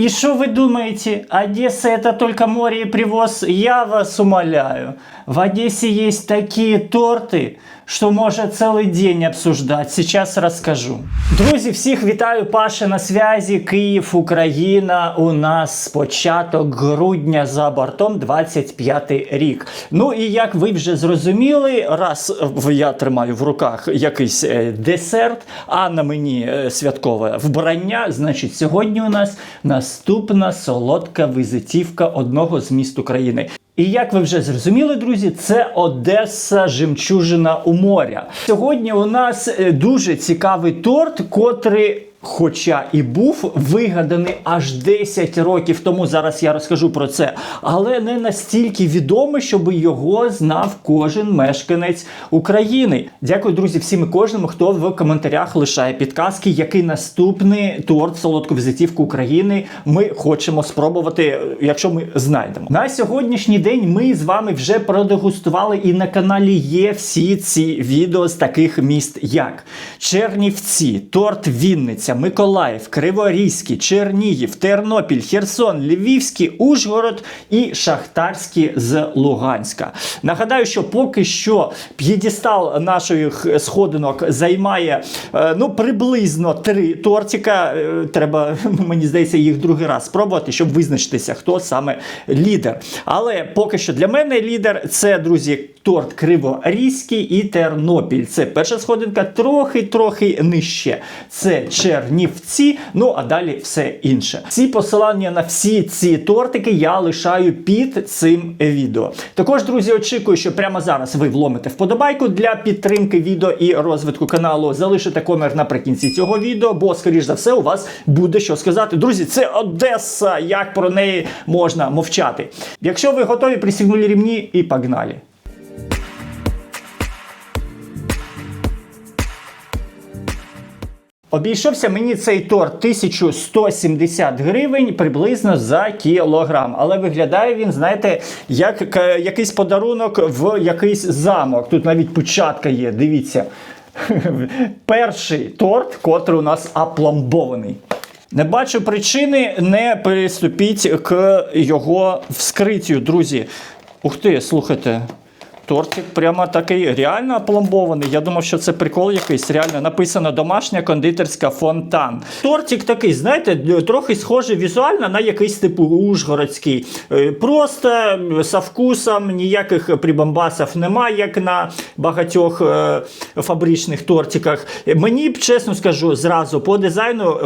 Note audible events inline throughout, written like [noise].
И что вы думаете, Одесса это только море и привоз? Я вас умоляю. В Одессе есть такие торты, що може цілий день обсуждати. Сейчас розкажу. Друзі, всіх вітаю. Паша на зв'язі. Київ, Україна. У нас початок грудня за бортом 25 рік. Ну і як ви вже зрозуміли, раз я тримаю в руках якийсь е, десерт, а на мені е, святкове вбрання, значить, сьогодні у нас наступна солодка візитівка одного з міст України. І як ви вже зрозуміли, друзі, це Одеса жемчужина у моря. Сьогодні у нас е, дуже цікавий торт, котрий. Хоча і був вигаданий аж 10 років тому, зараз я розкажу про це, але не настільки відомий, щоб його знав кожен мешканець України. Дякую, друзі, всім і кожному, хто в коментарях лишає підказки, який наступний торт солодку візитівку України ми хочемо спробувати, якщо ми знайдемо. На сьогоднішній день ми з вами вже продегустували, і на каналі є всі ці відео з таких міст, як Чернівці, торт Вінниця, Миколаїв, Криворізький, Чернігів, Тернопіль, Херсон, Львівський, Ужгород і Шахтарський з Луганська. Нагадаю, що поки що п'єдестал наших сходинок займає е, ну приблизно три тортика. Е, Треба, [laughs] мені здається, їх другий раз спробувати, щоб визначитися, хто саме лідер. Але поки що для мене лідер це, друзі, торт Криворізький і Тернопіль. Це перша сходинка, трохи-трохи нижче. Це Чернівці, ну а далі все інше. Всі посилання на всі ці тортики я лишаю під цим відео. Також, друзі, очікую, що прямо зараз ви вломите вподобайку для підтримки відео і розвитку каналу. Залишите комент наприкінці цього відео, бо, скоріш за все, у вас буде що сказати. Друзі, це Одеса. Як про неї можна мовчати? Якщо ви готові, присягнули рівні і погнали. Обійшовся мені цей торт 1170 гривень приблизно за кілограм. Але виглядає він, знаєте, як якийсь подарунок в якийсь замок. Тут навіть початка є, дивіться. [laughs] Перший торт, котрий у нас опломбований. Не бачу причини не приступіть к його вскриттю, друзі. Ух ти, слухайте. Тортик прямо такий реально опломбований. Я думав, що це прикол якийсь. Реально написано домашня кондитерська фонтан. Тортик такий, знаєте, трохи схожий візуально на якийсь типу ужгородський. Е, Просто со вкусом ніяких прибамбасів немає, як на багатьох е, фабричних тортиках. Мені б чесно скажу, зразу по дизайну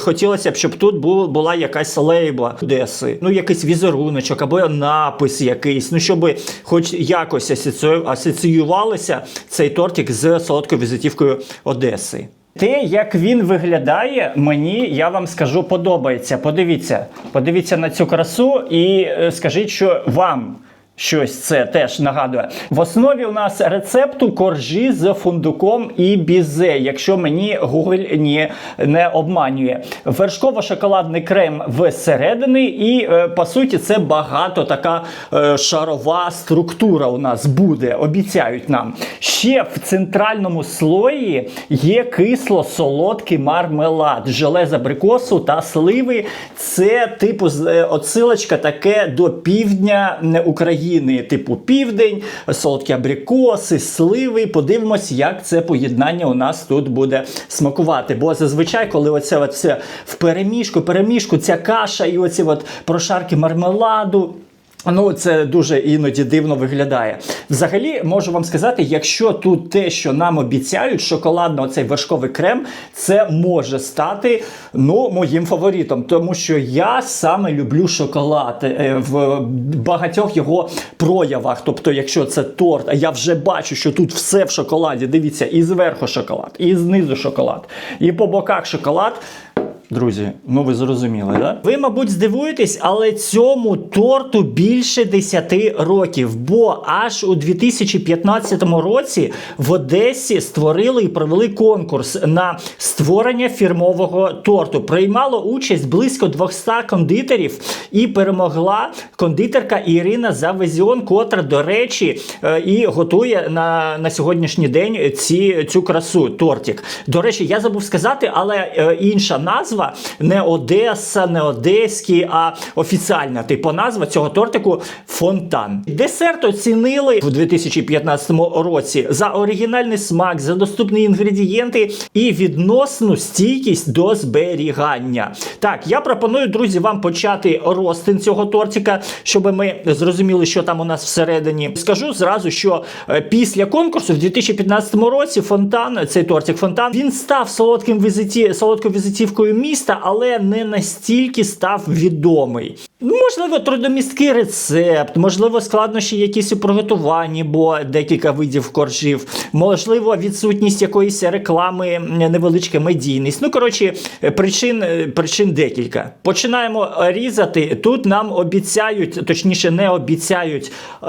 хотілося б, щоб тут була якась лейбла Одеси, ну якийсь візеруночок або напис якийсь, ну щоб хоч якось асоціювалося асоціювалося цей тортик з солодкою візитівкою Одеси. Те, як він виглядає, мені я вам скажу, подобається. Подивіться, подивіться на цю красу і е, скажіть, що вам. Щось це теж нагадує. В основі у нас рецепту коржі з фундуком і бізе, якщо мені Google ні, не обманює. Вершково-шоколадний крем всередині, і е, по суті це багато така е, шарова структура у нас буде, обіцяють нам. Ще в центральному слої є кисло-солодкий мармелад, желе з абрикосу та сливи. Це типу е, отсилочка таке до півдня не, України, типу південь, солодкі абрикоси, сливи. Подивимось, як це поєднання у нас тут буде смакувати. Бо зазвичай, коли оце от в перемішку, перемішку, ця каша і оці от прошарки мармеладу. Ну, це дуже іноді дивно виглядає. Взагалі, можу вам сказати, якщо тут те, що нам обіцяють, шоколадно цей вершковий крем, це може стати ну, моїм фаворитом, тому що я саме люблю шоколад е, в багатьох його проявах. Тобто, якщо це торт, я вже бачу, що тут все в шоколаді. Дивіться, і зверху шоколад, і знизу шоколад, і по боках шоколад. Друзі, ну ви зрозуміли, да? Ви, мабуть, здивуєтесь, але цьому торту більше 10 років. Бо аж у 2015 році в Одесі створили і провели конкурс на створення фірмового торту. Приймало участь близько 200 кондитерів і перемогла кондитерка Ірина Завезіон, котра, до речі, е, і готує на, на сьогоднішній день ці, цю красу тортик. До речі, я забув сказати, але е, інша назва назва не Одеса, не Одеський, а офіціальна типу назва цього тортику фонтан. Десерт оцінили в 2015 році за оригінальний смак, за доступні інгредієнти і відносну стійкість до зберігання. Так, я пропоную, друзі, вам почати розтин цього тортика, щоб ми зрозуміли, що там у нас всередині. Скажу зразу, що е, після конкурсу в 2015 році фонтан, цей тортик фонтан, він став солодким візиті, солодкою візитівкою міста, але не настільки став відомий. Можливо, трудомісткий рецепт, можливо, складнощі якісь у приготуванні, бо декілька видів коржів, можливо, відсутність якоїсь реклами, невеличка медійність. Ну, коротше, причин, е, причин декілька. Починаємо різати. Тут нам обіцяють, точніше, не обіцяють е,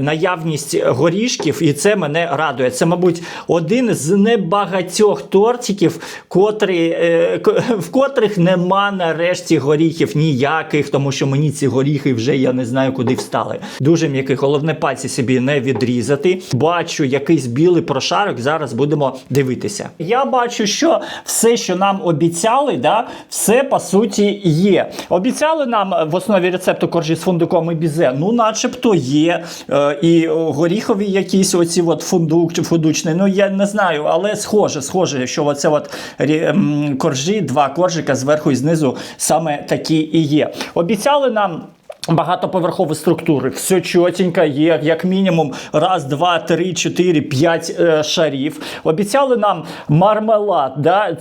наявність горішків, і це мене радує. Це, мабуть, один з небагатьох тортиків, котрі, е, в котрих нема нарешті горіхів ніяких, тому що мені ці горіхи вже я не знаю, куди встали. Дуже м'який, головне пальці собі не відрізати. Бачу якийсь білий прошарок. Зараз будемо дивитися. Я бачу, що все, що нам обіцяли, да, все по суті є. Обіцяли нам в основі рецепту коржі з фундуком і бізе. Ну, начебто є. Е, і горіхові якісь оці от фундук чи фундучний. Ну я не знаю, але схоже, схоже, що оце от коржі, два коржика зверху і знизу саме такі і є. Обіцяли нам. Багатоповерхові структури, все чотенько є, як мінімум, раз, два, три, чотири, п'ять е, шарів. Обіцяли нам мармелад, да,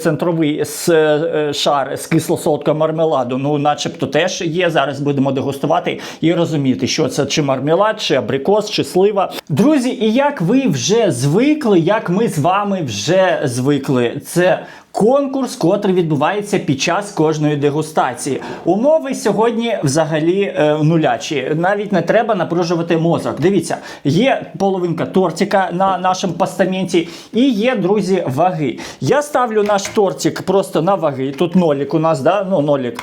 центровий с, е, шар з кисло-солодкого мармеладу. Ну, начебто теж є. Зараз будемо дегустувати і розуміти, що це чи мармелад, чи абрикос, чи слива. Друзі, і як ви вже звикли, як ми з вами вже звикли, це Конкурс, котрий відбувається під час кожної дегустації. Умови сьогодні взагалі е, нулячі. Навіть не треба напружувати мозок. Дивіться, є половинка тортика на нашому постаменті, і є, друзі, ваги. Я ставлю наш тортик просто на ваги. Тут нолік у нас, да? ну нолік.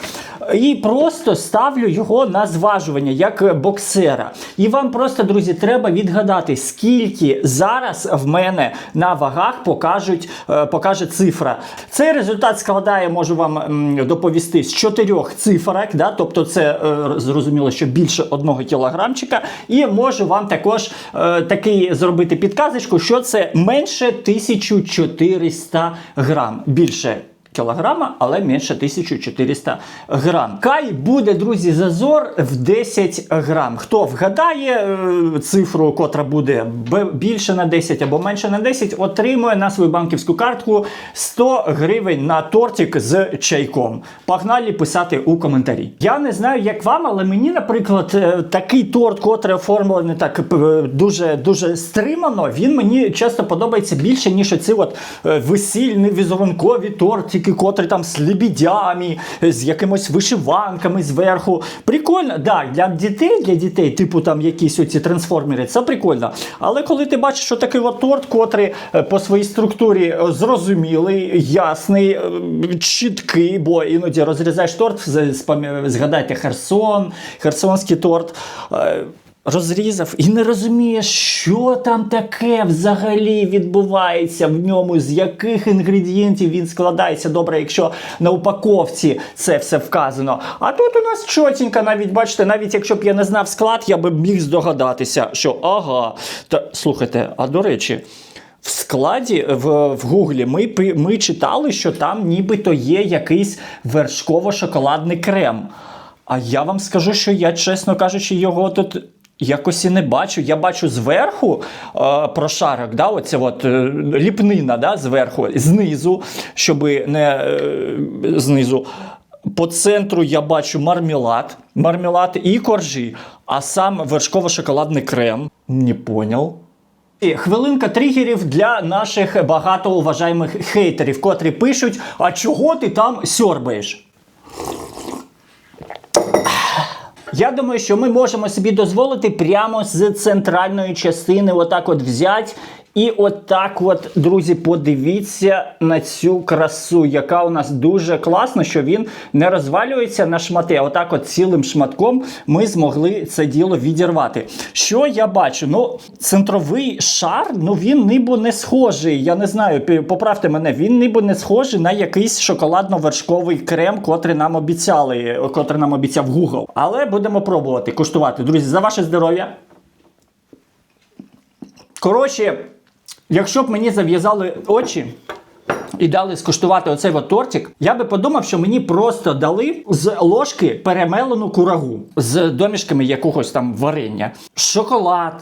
І просто ставлю його на зважування, як боксера. І вам просто, друзі, треба відгадати, скільки зараз в мене на вагах покажуть, е, покаже цифра. Цей результат складає, можу вам доповісти, з чотирьох цифрок, да? тобто це е, зрозуміло, що більше одного кілограмчика. І можу вам також е, такий зробити підказочку, що це менше 1400 грам. Більше кілограма, але менше 1400 грам. Кай буде, друзі, зазор в 10 грам. Хто вгадає е, цифру, котра буде більше на 10 або менше на 10, отримує на свою банківську картку 100 гривень на тортик з чайком. Погнали писати у коментарі. Я не знаю, як вам, але мені, наприклад, е, такий торт, котрий оформлений так е, дуже дуже стримано, він мені часто подобається більше, ніж оці от весільні візерункові тортики, котрі там з лебідями, е, з якимось вишиванками зверху. Прикольно, да, для дітей, для дітей, типу там якісь оці трансформери, це прикольно. Але коли ти бачиш, що такий от торт, котрий е, по своїй структурі е, зрозумілий, ясний, чіткий, бо іноді розрізаєш торт, згадайте Херсон, херсонський торт. Розрізав і не розумієш, що там таке взагалі відбувається в ньому, з яких інгредієнтів він складається. Добре, якщо на упаковці це все вказано. А тут у нас чотенько, навіть бачите, навіть якщо б я не знав склад, я би міг здогадатися, що ага. Та слухайте, а до речі. В складі в, в Гуглі ми, ми читали, що там нібито є якийсь вершково-шоколадний крем. А я вам скажу, що я, чесно кажучи, його тут якось і не бачу. Я бачу зверху е, прошарок, да, оце от, е, ліпнина да, зверху, знизу, щоб не е, знизу. По центру я бачу мармелад, мармелад і коржі, а сам вершково-шоколадний крем. Не поняв. І Хвилинка тригерів для наших багатоуважаємих хейтерів, котрі пишуть: а чого ти там сьорбаєш? Я думаю, що ми можемо собі дозволити прямо з центральної частини отак от взяти І от так от, друзі, подивіться на цю красу, яка у нас дуже класно, що він не розвалюється на шмати. а Отак, от цілим шматком ми змогли це діло відірвати. Що я бачу? Ну, центровий шар, ну він ніби не схожий. Я не знаю, поправте мене, він ніби не схожий на якийсь шоколадно-вершковий крем, котрий нам обіцяли, котрий нам обіцяв Google. Але будемо пробувати куштувати. Друзі, за ваше здоров'я. Коротше, якщо б мені зав'язали очі і дали скуштувати оцей от тортик, я би подумав, що мені просто дали з ложки перемелену курагу з домішками якогось там варення. Шоколад.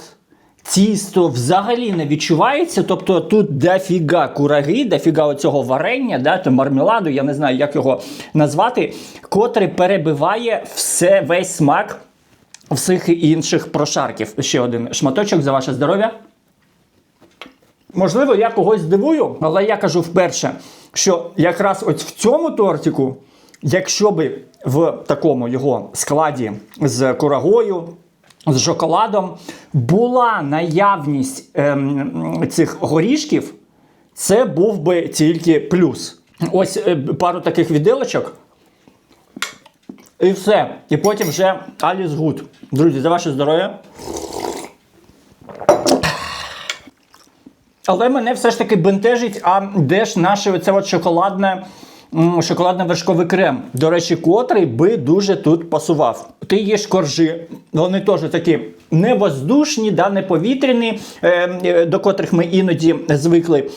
Тісто взагалі не відчувається, тобто тут дофіга кураги, дофіга оцього варення, да, то мармеладу, я не знаю, як його назвати, котрий перебиває все, весь смак всіх інших прошарків. Ще один шматочок за ваше здоров'я. Можливо, я когось здивую, але я кажу вперше, що якраз ось в цьому тортику, якщо би в такому його складі з курагою, з шоколадом була наявність ем, цих горішків, це був би тільки плюс. Ось е, пару таких віддилочок. І все. І потім вже Аліс Гуд. Друзі, за ваше здоров'я. Але мене все ж таки бентежить, а де ж наше оце от шоколадне, м, шоколадно-вершковий крем. До речі, котрий би дуже тут пасував. Ти їш коржі, вони теж такі невоздушні, да, не повітряні, е, е, до котрих ми іноді звикли.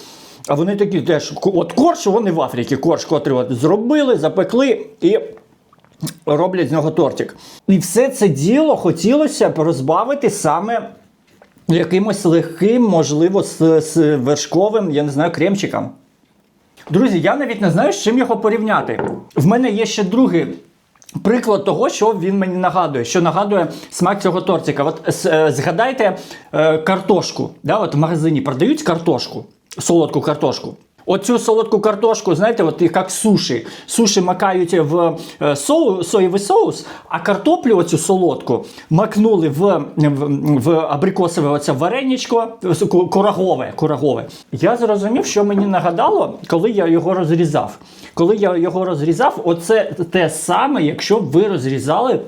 А вони такі теж, от корж, вони в Африці, корж, котрий от зробили, запекли і роблять з нього тортик. І все це діло хотілося б розбавити саме якимось легким, можливо, з, з вершковим, я не знаю, кремчиком. Друзі, я навіть не знаю, з чим його порівняти. В мене є ще другий приклад того, що він мені нагадує, що нагадує смак цього тортика. От е, згадайте е, картошку. Да? От в магазині продають картошку, солодку картошку. Оцю солодку картошку, знаєте, от як суші. Суші макають в е, соу, соєвий соус, а картоплю оцю солодку макнули в, в, в абрикосове оце вареничко, курагове, курагове. Я зрозумів, що мені нагадало, коли я його розрізав. Коли я його розрізав, оце те саме, якщо б ви розрізали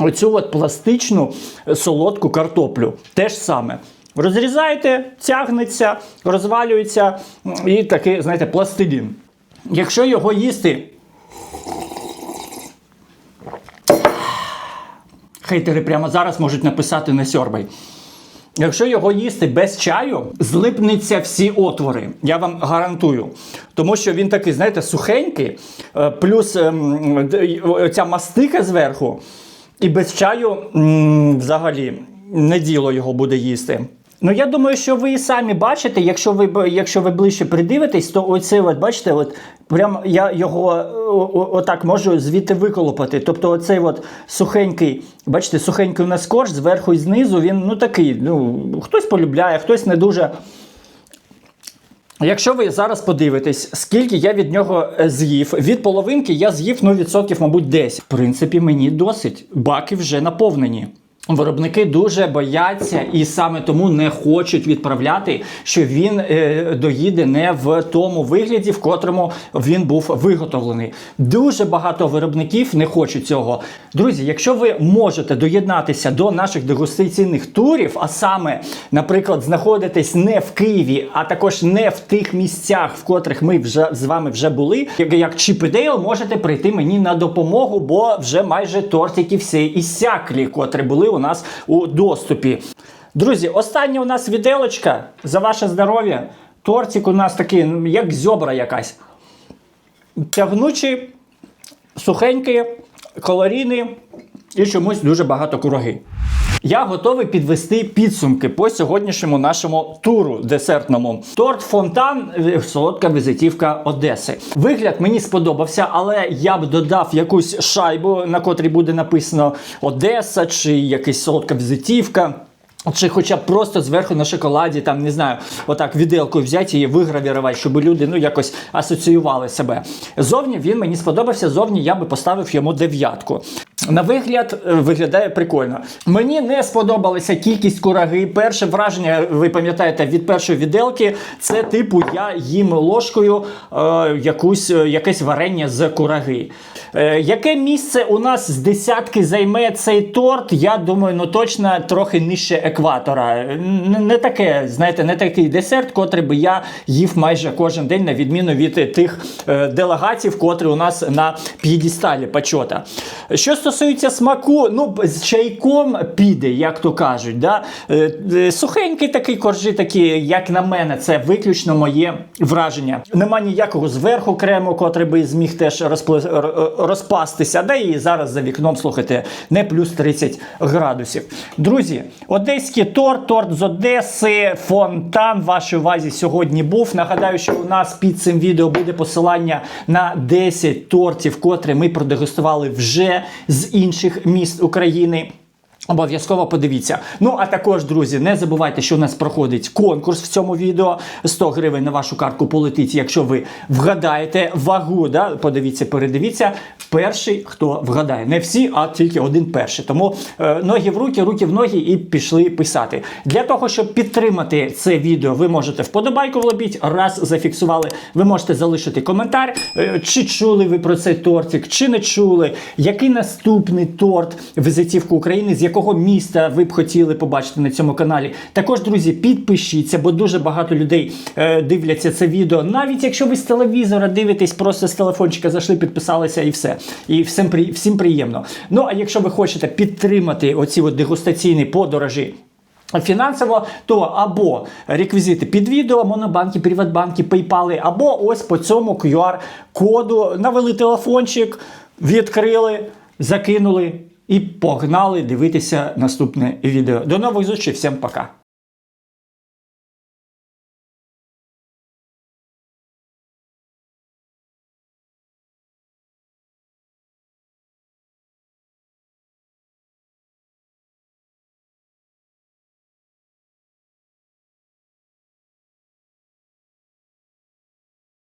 оцю от пластичну солодку картоплю. Те ж саме. Розрізаєте, тягнеться, розвалюється і такий, знаєте, пластилін. Якщо його їсти. Хейтери прямо зараз можуть написати не сьорбай. Якщо його їсти без чаю, злипнуться всі отвори. Я вам гарантую. Тому що він такий, знаєте, сухенький, е, плюс ем, ця мастика зверху, і без чаю взагалі не діло його буде їсти. Ну, я думаю, що ви і самі бачите, якщо ви якщо ви ближче придивитесь, то оце, от бачите, от прям я його отак можу звідти виколопати. Тобто, оцей от сухенький, бачите, сухенький у нас корж зверху і знизу, він ну такий. Ну, хтось полюбляє, хтось не дуже. Якщо ви зараз подивитесь, скільки я від нього е, з'їв, від половинки я з'їв ну, відсотків, мабуть, 10. В принципі, мені досить. Баки вже наповнені. Виробники дуже бояться і саме тому не хочуть відправляти, що він е, доїде не в тому вигляді, в котрому він був виготовлений. Дуже багато виробників не хочуть цього. Друзі, якщо ви можете доєднатися до наших дегустаційних турів, а саме, наприклад, знаходитесь не в Києві, а також не в тих місцях, в котрих ми вже з вами вже були, як, як Чіп і Дейл, можете прийти мені на допомогу, бо вже майже тортики всі ісяклі, котрі були у нас у доступі. Друзі, остання у нас віделочка за ваше здоров'я. Тортик у нас такий, як зьобра якась. Тягнучий, сухенький, калорійний і чомусь дуже багато кураги. Я готовий підвести підсумки по сьогоднішньому нашому туру десертному. Торт фонтан, е, солодка візитівка Одеси. Вигляд мені сподобався, але я б додав якусь шайбу, на котрій буде написано Одеса чи якась солодка візитівка. Чи хоча б просто зверху на шоколаді, там не знаю, отак віделкою взяти і вигравірувати, щоб люди ну якось асоціювали себе. Зовні він мені сподобався. Зовні я би поставив йому дев'ятку. На вигляд е, виглядає прикольно. Мені не сподобалася кількість кураги. Перше враження, ви пам'ятаєте, від першої віделки це типу я їм ложкою е, якусь, е, якесь варення з кураги. Е, яке місце у нас з десятки займе цей торт? Я думаю, ну точно трохи нижче екватора. Н- Не таке, знаєте, не такий десерт, котрий би я їв майже кожен день, на відміну від тих е, делегатів, котрі у нас на п'єдісталі почота. Що стосується смаку, ну з чайком піде, як то кажуть. Да? Е, е, Сухенький такий коржі, такі, як на мене, це виключно моє враження. Нема ніякого зверху крему, котрий би зміг теж розпастися. Да і зараз за вікном, слухайте, не плюс 30 градусів. Друзі, одеський торт, торт з Одеси, фонтан в вашій увазі сьогодні був. Нагадаю, що у нас під цим відео буде посилання на 10 тортів, котрі ми продегустували вже з інших міст України. Обов'язково подивіться. Ну а також, друзі, не забувайте, що у нас проходить конкурс в цьому відео. 100 гривень на вашу картку полетить, якщо ви вгадаєте вагу. Да? Подивіться, передивіться. Перший, хто вгадає. Не всі, а тільки один перший. Тому е, ноги в руки, руки в ноги і пішли писати. Для того, щоб підтримати це відео, ви можете вподобайку влобіть, раз зафіксували. Ви можете залишити коментар, е, чи чули ви про цей тортик, чи не чули. Який наступний торт візитівку України, з якого міста ви б хотіли побачити на цьому каналі? Також, друзі, підпишіться, бо дуже багато людей е, дивляться це відео. Навіть якщо ви з телевізора дивитесь, просто з телефончика зайшли, підписалися і все. І всім, при- всім приємно. Ну а якщо ви хочете підтримати оці от дегустаційні подорожі. Фінансово, то або реквізити під відео, монобанки, приватбанки, пейпали, або ось по цьому QR-коду навели телефончик, відкрили, закинули і погнали дивитися наступне відео. До нових зустрічей, всім пока!